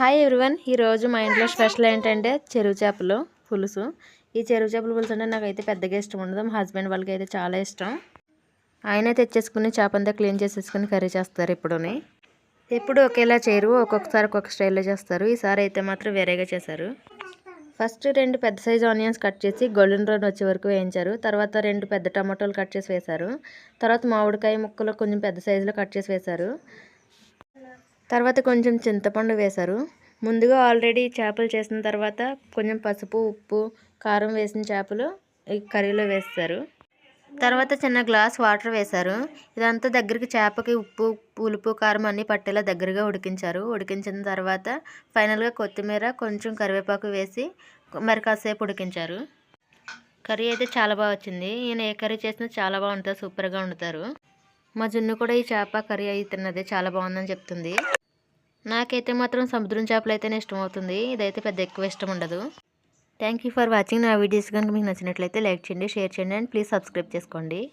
Hi everyone. ఈరోజు మా ఇంట్లో స్పెషల్ ఏంటంటే చెరువు చేపలు పులుసు. ఈ చెరువు చేపల పులుసు అంటే నాకైతే పెద్దగా ఇష్టం ఉండదు. మా హస్బెండ్ వాళ్ళకి అయితే చాలా ఇష్టం. ఆయన తెచ్చేసుకుని చేప అంతా క్లీన్ చేసేసుకుని కర్రీ చేస్తారు ఇప్పుడుని. ఎప్పుడు ఒకేలా చేయరు. ఒక్కొక్కసారి ఒక్కొక్క స్టైల్లో చేస్తారు. ఈసారి అయితే మాత్రం వేరేగా చేశారు. ఫస్ట్ రెండు పెద్ద సైజు ఆనియన్స్ కట్ చేసి గోల్డెన్ బ్రౌన్ వచ్చే వరకు వేయించారు. తర్వాత రెండు పెద్ద టమాటోలు కట్ చేసి వేశారు. తర్వాత మామిడికాయ ముక్కలు కొంచెం పెద్ద సైజులో కట్ చేసి వేశారు. తర్వాత కొంచెం చింతపండు వేశారు. ముందుగా ఆల్రెడీ చేపలు చేసిన తర్వాత కొంచెం పసుపు ఉప్పు కారం వేసిన చేపలు ఈ కర్రీలో వేస్తారు. తర్వాత చిన్న గ్లాస్ వాటర్ వేశారు. ఇదంతా దగ్గరికి చేపకి ఉప్పు పులుపు కారం అన్నీ పట్టేలా దగ్గరగా ఉడికించారు. ఉడికించిన తర్వాత ఫైనల్గా కొత్తిమీర కొంచెం కరివేపాకు వేసి మరి కాసేపు ఉడికించారు. కర్రీ అయితే చాలా బాగా వచ్చింది. ఈయన ఏ కర్రీ చేసినా చాలా బాగుంటుంది సూపర్గా వండుతారు. మా జున్ను కూడా ఈ చేప కర్రీ అయి తిన్నది చాలా బాగుందని చెప్తుంది. నాకైతే మాత్రం సముద్రం చేపలు అయితేనే ఇష్టం అవుతుంది ఇదైతే పెద్ద ఎక్కువ ఇష్టం ఉండదు. థ్యాంక్ యూ ఫర్ వాచింగ్ నా వీడియోస్. కనుక మీకు నచ్చినట్లయితే లైక్ చేయండి షేర్ చేయండి అండ్ ప్లీజ్ సబ్స్క్రైబ్ చేసుకోండి.